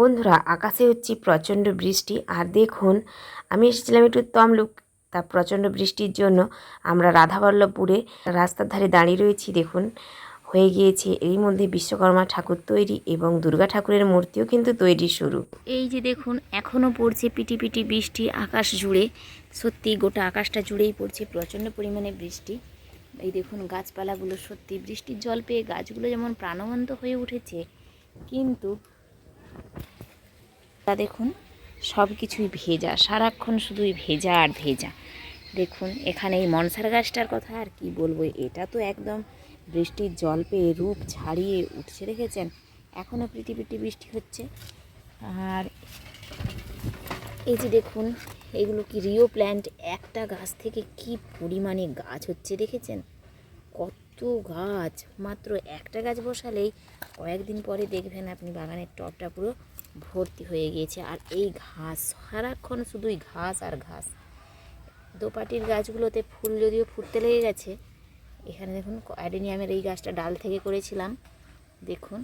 বন্ধুরা, আকাশে হচ্ছে প্রচণ্ড বৃষ্টি। আর দেখুন, আমি এসেছিলাম একটু তমলুক। তা প্রচণ্ড বৃষ্টির জন্য আমরা রাধাবল্লভপুরে রাস্তার ধারে দাঁড়িয়ে রয়েছি। দেখুন, হয়ে গিয়েছে এরই মধ্যে বিশ্বকর্মা ঠাকুর তৈরি এবং দুর্গা ঠাকুরের মূর্তিও কিন্তু তৈরি শুরু। এই যে দেখুন, এখনও পড়ছে পিটি পিটি বৃষ্টি, আকাশ জুড়ে। সত্যি গোটা আকাশটা জুড়েই পড়ছে প্রচণ্ড পরিমাণে বৃষ্টি। এই দেখুন, গাছপালাগুলো সত্যি বৃষ্টির জল পেয়ে গাছগুলো যেমন প্রাণবন্ত হয়ে উঠেছে, কিন্তু তা দেখুন সব কিছুই ভেজা, সারাক্ষণ শুধুই ভেজা আর ভেজা। দেখুন, এখানে এই মনসার গাছটার কথা, আর কি বলব, এটা তো একদম বৃষ্টির জল পেয়ে রূপ ছাড়িয়ে উঠছে রেখেছেন এখনও পিটি বৃষ্টি হচ্ছে। আর এই যে দেখুন, এগুলো কি রিও প্ল্যান্ট একটা গাছ থেকে কি পরিমাণে গাছ হচ্ছে, দেখেছেন? কত গাছ? মাত্র একটা গাছ বসালেই কয়েকদিন পরে দেখবেন আপনি বাগানের টবটা পুরো ভর্তি হয়ে গিয়েছে। আর এই ঘাস, সারাক্ষণ শুধুই ঘাস আর ঘাস। দোপাটির গাছগুলোতে ফুল যদিও ফুটতে লেগে গেছে, এখানে দেখুন অ্যাডেনিয়ামের এই গাছটা ডাল থেকে করেছিলাম। দেখুন,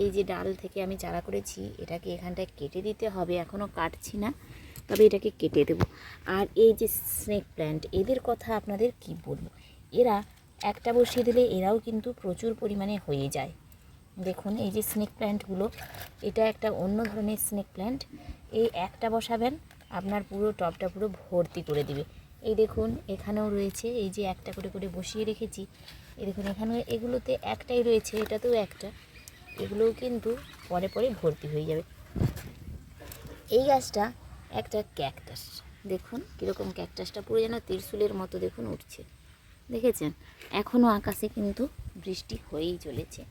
এই যে ডাল থেকে আমি চারা করেছি, এটাকে এখানটায় কেটে দিতে হবে এখনও কাটছি না, তবে এটাকে কেটে দেবো। আর এই যে স্নেক প্ল্যান্ট, এদের কথা আপনাদের কি বলব? এরা একটা বসিয়ে দিলে এরাও কিন্তু প্রচুর পরিমাণে হয়ে যায়। দেখুন, এই যে স্নেক প্ল্যান্টগুলো এটা একটা অন্য ধরনের স্নেক প্ল্যান্ট এই একটা বসাবেন, আপনার পুরো টবটা পুরো ভর্তি করে দিবে। এই দেখুন, এখানেও রয়েছে, এই যে একটা করে করে বসিয়ে রেখেছি। এই দেখুন, এখানে এগুলোতে একটাই রয়েছে, এটাতেও একটা। এগুলোও কিন্তু পরে পরে ভর্তি হয়ে যাবে। এই গাছটা একটা ক্যাকটাস দেখুন, কীরকম ক্যাকটাসটা পুরো যেন ত্রিশুলের মতো দেখুন উঠছে। দেখেছেন? এখনও আকাশে কিন্তু বৃষ্টি হয়েই চলেছে।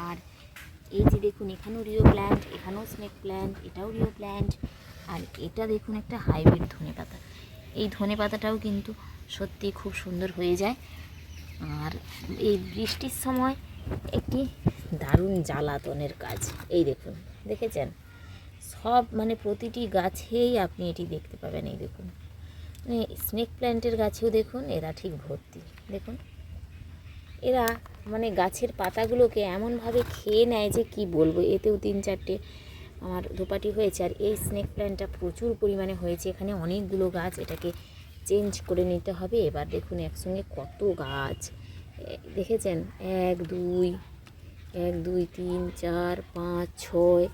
আর এই যে দেখুন, এখানেও রিও প্ল্যান্ট এখানেও স্নেক প্ল্যান্ট এটাও রিও প্ল্যান্ট আর এটা দেখুন একটা হাইব্রিড ধনে পাতা এই ধনে পাতাটাও কিন্তু সত্যি খুব সুন্দর হয়ে যায়। আর এই বৃষ্টির সময় একটি দারুণ জ্বালাতনের কাজ। এই দেখুন, দেখেছেন? সব মানে প্রতিটি গাছেই আপনি এটি দেখতে পাবেন, এই দেখুন। মানে স্নেক প্ল্যান্টের গাছেও দেখুন এরা ঠিক ভর্তি। দেখুন, এরা মানে গাছের পাতাগুলোকে এমনভাবে খেয়ে নেয় যে কি বলব? এতেও তিন চারটে আমার ধোপাটি হয়েছে আর এই স্নেক প্ল্যান্টটা প্রচুর পরিমাণে হয়েছে। এখানে অনেকগুলো গাছ এটাকে চেঞ্জ করে নিতে হবে। এবার দেখুন একসঙ্গে কত গাছ। দেখেছেন? এক, দুই এক, দুই, তিন, চার, পাঁচ, ছয়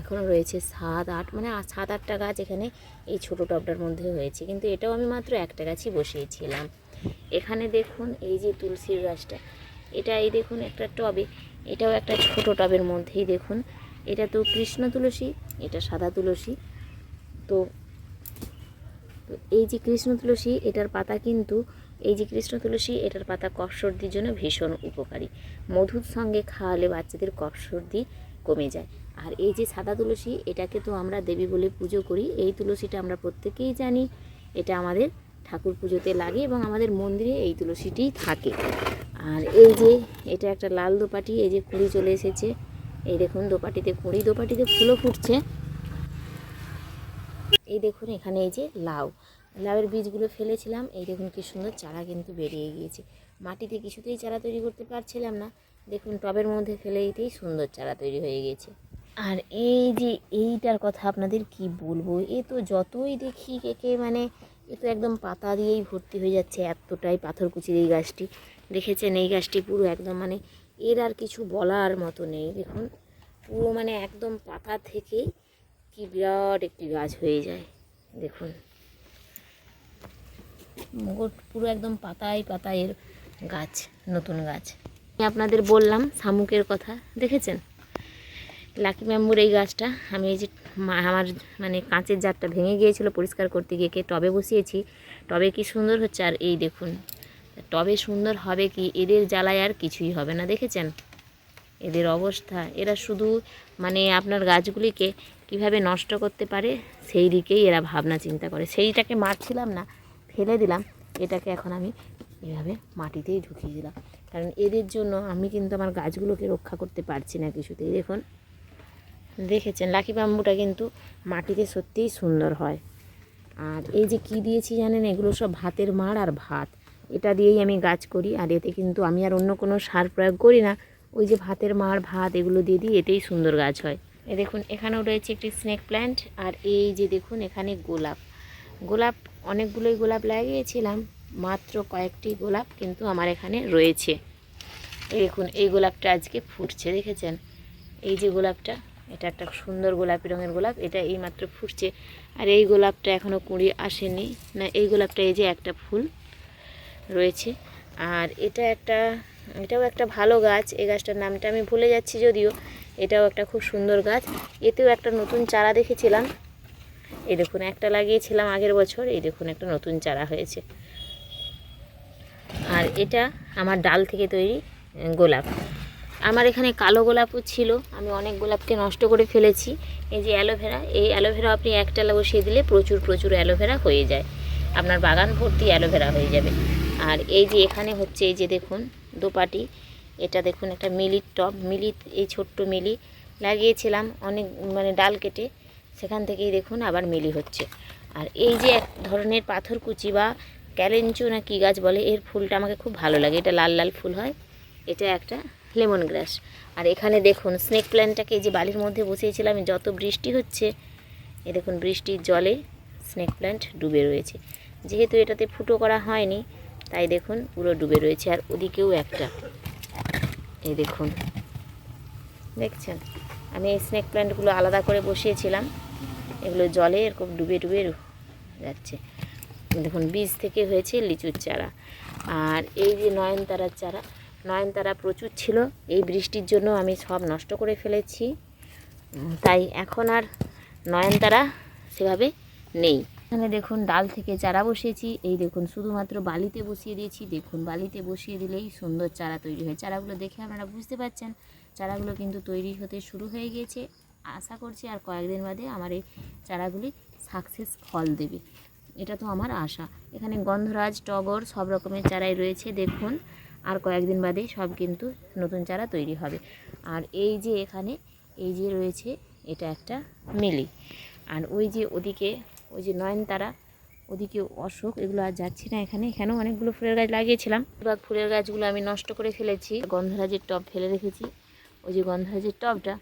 এখনও রয়েছে সাত আট মানে সাত আটটা গাছ এখানে এই ছোটো টবটার মধ্যে হয়েছে। কিন্তু এটাও আমি মাত্র একটা গাছই বসিয়েছিলাম। এখানে দেখুন এই যে তুলসীর গাছটা, এটা এই দেখুন একটা টবে, এটাও একটা ছোট টবের মধ্যেই দেখুন। এটা তো কৃষ্ণ তুলসী, এটা সাদা তুলসী। তো এই যে কৃষ্ণ তুলসী, এটার পাতা কিন্তু, এই যে কৃষ্ণ তুলসী, এটার পাতা কফ সর্দির জন্য ভীষণ উপকারী। মধুর সঙ্গে খাওয়ালে বাচ্চাদের কফ সর্দি কমে যায়। আর এই যে সাদা তুলসী, এটাকে তো আমরা দেবী বলে পুজো করি। এই তুলসীটা আমরা প্রত্যেকেই জানি, এটা আমাদের ঠাকুর পুজোতে লাগে এবং আমাদের মন্দিরে এই তুলসীটিই থাকে। আর এই যে এটা একটা লাল দোপাটি, এই যে কুড়ি চলে এসেছে। এই দেখুন দোপাটিতে, কুড়ি দোপাটিতে ফুলও ফুটছে। এই দেখুন এখানে এই যে লাউ। লাউয়ের বীজগুলো ফেলেছিলাম, এই দেখুন কি সুন্দর চারা কিন্তু বেরিয়ে গিয়েছে। মাটিতে কিছুতেই চারা তৈরি করতে পারছিলাম না। দেখুন, টবের মধ্যে ফেলে দিতেই সুন্দর চারা তৈরি হয়ে গেছে। আর এই যে এইটার কথা আপনাদের কি বলব? এ তো যতই দেখি একে মানে এ তো একদম পাতা দিয়েই ভর্তি হয়ে যাচ্ছে, এতটাই পাথরকুচির এই গাছটি। দেখেছেন, এই গাছটি পুরো একদম মানে এর আর কিছু বলার মতো নেই। দেখুন, পুরো মানে একদম পাতা থেকেই কি বিরাট একটি গাছ হয়ে যায়। দেখুন গোট- পুরো একদম পাতায় পাতায় এর গাছ, নতুন গাছ। আপনাদের বললাম শামুকের কথা, দেখেছেন? লাকি ম্যাম্বুর এই গাছটা, আমি এই যে আমার মানে কাঁচের জারটা ভেঙে গিয়েছিল পরিষ্কার করতে গিয়ে টবে বসিয়েছি, টবে কি সুন্দর হচ্ছে আর এই দেখুন, টবে সুন্দর হবে কি, এদের জ্বালায় আর কিছুই হবে না, দেখেছেন? এদের অবস্থা, এরা শুধু মানে আপনার গাছগুলিকে কীভাবে নষ্ট করতে পারে, সেই দিকেই এরা ভাবনা চিন্তা করে। সেইটাকে মারছিলাম না, ফেলে দিলাম, এটাকে এখন আমি এভাবে মাটিতেই ঢুকিয়ে দিলাম। কারণ এদের জন্য আমি কিন্তু আমার গাছগুলোকে রক্ষা করতে পারছি না কিছুতেই। দেখুন, দেখেছেন, লাকি বাম্বুটা কিন্তু মাটিতে সত্যিই সুন্দর হয়। আর এই যে কি দিয়েছি জানেন? এগুলো সব ভাতের মাড় আর ভাত। এটা দিয়েই আমি গাছ করি আর এতে কিন্তু আমি আর অন্য কোনো সার প্রয়োগ করি না। ওই যে ভাতের মাড়, ভাত এগুলো দিয়ে দিই, এতেই সুন্দর গাছ হয়। এ দেখুন, এখানেও রয়েছে একটি স্নেক প্ল্যান্ট। আর এই যে দেখুন, এখানে গোলাপ। গোলাপ, অনেকগুলোই গোলাপ লাগিয়েছিলাম। মাত্র কয়েকটি গোলাপ কিন্তু আমার এখানে রয়েছে। এই দেখুন, এই গোলাপটা আজকে ফুটছে, দেখেছেন? এই যে গোলাপটা, এটা একটা সুন্দর গোলাপি রঙের গোলাপ, এটা এই মাত্র ফুটছে। আর এই গোলাপটা এখনও কুঁড়ি আসেনি। না, এই গোলাপটা এই যে একটা ফুল রয়েছে। আর এটা একটা, এটাও একটা ভালো গাছ। এই গাছটার নামটা আমি ভুলে যাচ্ছি যদিও, এটাও একটা খুব সুন্দর গাছ। এতেও একটা নতুন চারা দেখেছিলাম। এই দেখুন, একটা লাগিয়েছিলাম আগের বছর, এই দেখুন, একটা নতুন চারা হয়েছে। এটা আমার ডাল থেকে তৈরি গোলাপ। আমার এখানে কালো গোলাপও ছিল, আমি অনেক গোলাপকে নষ্ট করে ফেলেছি। এই যে অ্যালোভেরা, এই অ্যালোভেরা আপনি একটালা বসিয়ে দিলে প্রচুর প্রচুর অ্যালোভেরা হয়ে যায়। আপনার বাগান ভর্তি অ্যালোভেরা হয়ে যাবে। আর এই যে এখানে হচ্ছে, এই যে দেখুন, দোপাটি। এটা দেখুন, একটা মিলির টপ মিলি, এই ছোট্ট মিলি। লাগিয়েছিলাম অনেক মানে ডাল কেটে। সেখান থেকেই দেখুন আবার মিলি হচ্ছে। আর এই যে এক ধরনের পাথরকুচি বা ক্যালেঞ্চু না কী গাছ বলে, এর ফুলটা আমাকে খুব ভালো লাগে। এটা লাল লাল ফুল হয়। এটা একটা লেমন গ্রাস। আর এখানে দেখুন, স্নেক প্ল্যান্টটাকে যে বালির মধ্যে বসিয়েছিলাম, যত বৃষ্টি হচ্ছে, এ দেখুন বৃষ্টির জলে স্নেক প্ল্যান্ট ডুবে রয়েছে। যেহেতু এটাতে ফুটো করা হয়নি, তাই দেখুন পুরো ডুবে রয়েছে। আর ওদিকেও একটা। এই দেখুন। দেখছেন? আমি এই স্নেক প্ল্যান্টগুলো আলাদা করে বসিয়েছিলাম। এগুলো জলে এরকম ডুবে ডুবে যাচ্ছে। দেখুন, বীজ থেকে হয়েছে লিচুর চারা। আর এই যে নয়নতারার চারা, নয়নতারা প্রচুর ছিল, এই বৃষ্টির জন্য আমি সব নষ্ট করে ফেলেছি। তাই এখন আর নয়নতারা সেভাবে নেই। এখানে দেখুন, ডাল থেকে চারা বসিয়েছি, এই দেখুন, শুধুমাত্র বালিতে বসিয়ে দিয়েছি, দেখুন, বালিতে বসিয়ে দিলেই সুন্দর চারা তৈরি হয়। চারাগুলো দেখে আপনারা বুঝতে পারছেন, চারাগুলো কিন্তু তৈরি হতে শুরু হয়ে গিয়েছে। আশা করছি আর কয়েকদিন বাদে আমার এই চারাগুলি সাকসেস ফল দেবে। এটা তো আমার আশা। এখানে গন্ধরাজ, টগর সব রকমের চারাই রয়েছে, দেখুন। আর কয়েকদিন বাদেই সব কিন্তু নতুন চারা তৈরি হবে। আর এই যে এখানে, এই যে রয়েছে, এটা একটা মিলি। আর ওই যে ওদিকে, ওই যে নয়নতারা, ওদিকে অশোক, এগুলো আর যাচ্ছি না এখানে। এখানেও অনেকগুলো ফুলের গাছ লাগিয়েছিলাম। এবার ফুলের গাছগুলো আমি নষ্ট করে ফেলেছি। গন্ধরাজের টব ফেলে রেখেছি। ওই যে গন্ধরাজের টবটা,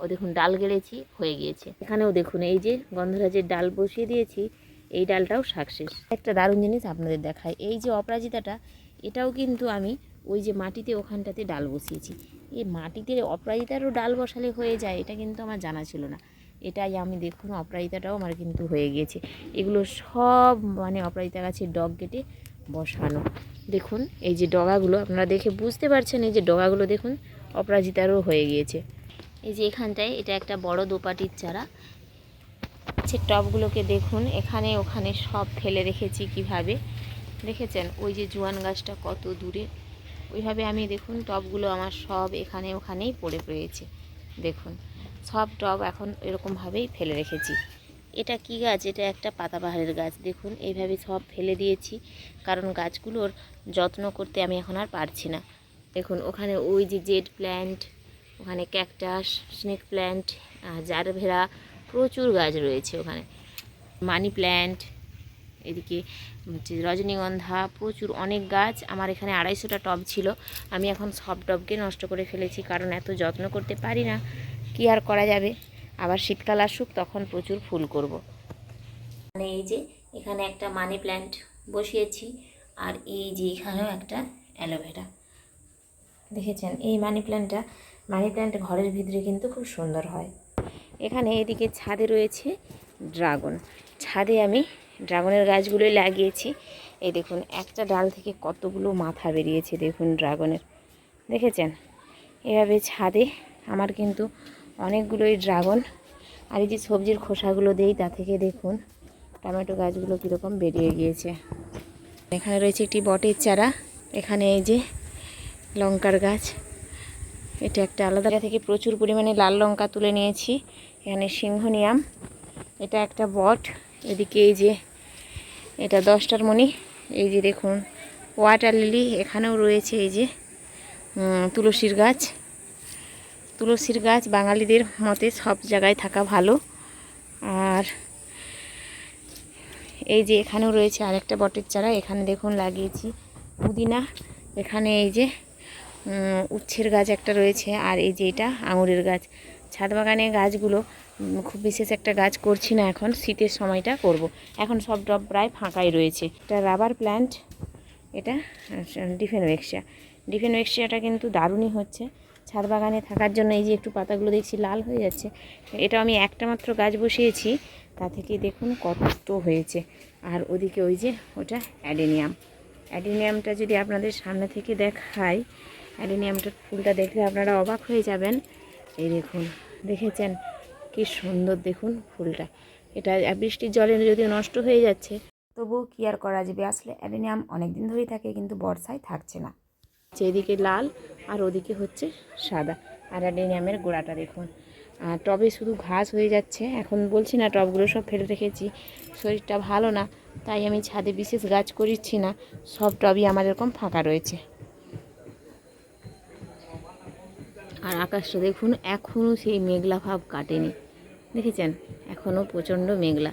ও দেখুন ডাল গেড়েছি, হয়ে গিয়েছে। এখানেও দেখুন, এই যে গন্ধরাজের ডাল বসিয়ে দিয়েছি। এই ডালটাও সাকসেস একটা দারুণ জিনিস আপনাদের দেখায় এই যে অপরাজিতাটা, এটাও কিন্তু আমি ওই যে মাটিতে ওখানটাতে ডাল বসিয়েছি। এই মাটিতে অপরাজিতারও ডাল বসালে হয়ে যায়, এটা কিন্তু আমার জানা ছিল না। এটাই আমি দেখুন, অপরাজিতাটাও আমার কিন্তু হয়ে গিয়েছে। এগুলো সব মানে অপরাজিতা গাছের ডগ কেটে বসানো। দেখুন, এই যে ডগাগুলো, আপনারা দেখে বুঝতে পারছেন, এই যে ডগাগুলো দেখুন, অপরাজিতারও হয়ে গিয়েছে। এই যে এখানটায়, এটা একটা বড় দোপাটির চারা। হচ্ছে টবগুলোকে দেখুন। এখানে, ওখানে সব ফেলে রেখেছি কীভাবে? দেখেছেন? ওই যে জোয়ান গাছটা কত দূরে। ওইভাবে আমি দেখুন, টবগুলো আমার সব এখানে, ওখানেই পড়ে রয়েছে। দেখুন, সব টব এখন এরকমভাবেই ফেলে রেখেছি। এটা কি গাছ? এটা একটা পাতাবাহারের গাছ। দেখুন, এইভাবে সব ফেলে দিয়েছি। কারণ গাছগুলোর যত্ন করতে আমি এখন আর পারছি না। দেখুন, ওখানে ওই যে জেড প্ল্যান্ট, ওখানে ক্যাকটাস, স্নেক প্ল্যান্ট জারভেরা প্রচুর গাছ রয়েছে ওখানে। মানি প্ল্যান্ট, এদিকে হচ্ছে রজনীগন্ধা, প্রচুর অনেক গাছ। আমার এখানে আড়াইশোটা টব ছিল। আমি এখন সব টবকে নষ্ট করে ফেলেছি, কারণ এত যত্ন করতে পারি না। কি আর করা যাবে? আবার শীতকাল আসুক, তখন প্রচুর ফুল করব। মানে এই যে, এখানে একটা মানি প্ল্যান্ট বসিয়েছি, আর এই যে এখানেও একটা অ্যালোভেরা। দেখেছেন? এই মানি প্ল্যান্টটা, মানি প্ল্যান্ট ঘরের ভিতরে কিন্তু খুব সুন্দর হয়। এখানে এদিকে ছাদে রয়েছে ড্রাগন। ছাদে আমি ড্রাগনের গাছগুলোই লাগিয়েছি। এই দেখুন, একটা ডাল থেকে কতগুলো মাথা বেরিয়েছে দেখুন ড্রাগনের। দেখেছেন? এভাবে ছাদে আমার কিন্তু অনেকগুলোই ড্রাগন। আর এই যে সবজির খোসাগুলো দেই, তা থেকে দেখুন টমেটো গাছগুলো কীরকম বেরিয়ে গিয়েছে। এখানে রয়েছে একটি বটের চারা। এখানে এই যে লঙ্কার গাছ। এটা একটা আলাদা। থেকে প্রচুর পরিমাণে লাল লঙ্কা তুলে নিয়েছি। এখানে সিংহনিয়াম এটা একটা বট। এদিকে এই যে, এটা দশটার মণি। এই যে দেখুন ওয়াটার লিলি এখানেও রয়েছে এই যে তুলসীর গাছ। তুলসীর গাছ বাঙালিদের মতে সব জায়গায় থাকা ভালো। আর এই যে এখানেও রয়েছে আরেকটা বটের চারা। এখানে দেখুন লাগিয়েছি পুদিনা। এখানে এই যে উচ্ছের গাছ একটা রয়েছে। আর এই যে এটা আঙুরের গাছ। ছাদ বাগানে গাছগুলো খুব বিশেষ একটা গাছ করছি না এখন, শীতের সময়টা করব। এখন সব টব প্রায় ফাঁকাই রয়েছে। এটা রাবার প্ল্যান্ট, এটা ডিফেন ওয়েক্সিয়া। ডিফেন ওয়েক্সিয়াটা কিন্তু দারুণই হচ্ছে। ছাদ বাগানে থাকার জন্য এই যে একটু পাতাগুলো দেখছি লাল হয়ে যাচ্ছে। এটা আমি একটা মাত্র গাছ বসিয়েছি, তা থেকে দেখুন কত হয়েছে। আর ওদিকে ওই যে ওটা অ্যাডেনিয়াম। অ্যাডেনিয়ামটা যদি আপনাদের সামনে থেকে দেখাই, অ্যাডেনিয়ামটার ফুলটা দেখলে আপনারা অবাক হয়ে যাবেন। এই দেখুন, দেখেছেন? কি সুন্দর দেখুন ফুলটা। এটা বৃষ্টির জলে যদিও নষ্ট হয়ে যাচ্ছে, তবুও কি আর করা যাবে? আসলে অ্যাডেনিয়াম অনেক দিন ধরেই থাকে, কিন্তু বর্ষায় থাকছে না। এদিকে লাল, আর ওদিকে হচ্ছে সাদা। আর অ্যাডেনিয়ামের গোড়াটা দেখুন। আর টবে শুধু ঘাস হয়ে যাচ্ছে, এখন বলছি না টবগুলো সব ফেলে রেখেছি। শরীরটা ভালো না, তাই আমি ছাদে বিশেষ গাছ করিচ্ছি না, সব টবই আমার এরকম ফাঁকা রয়েছে। আর আকাশটা দেখুন এখনও সেই মেঘলা ভাব কাটেনি। দেখেছেন? এখনও প্রচণ্ড মেঘলা।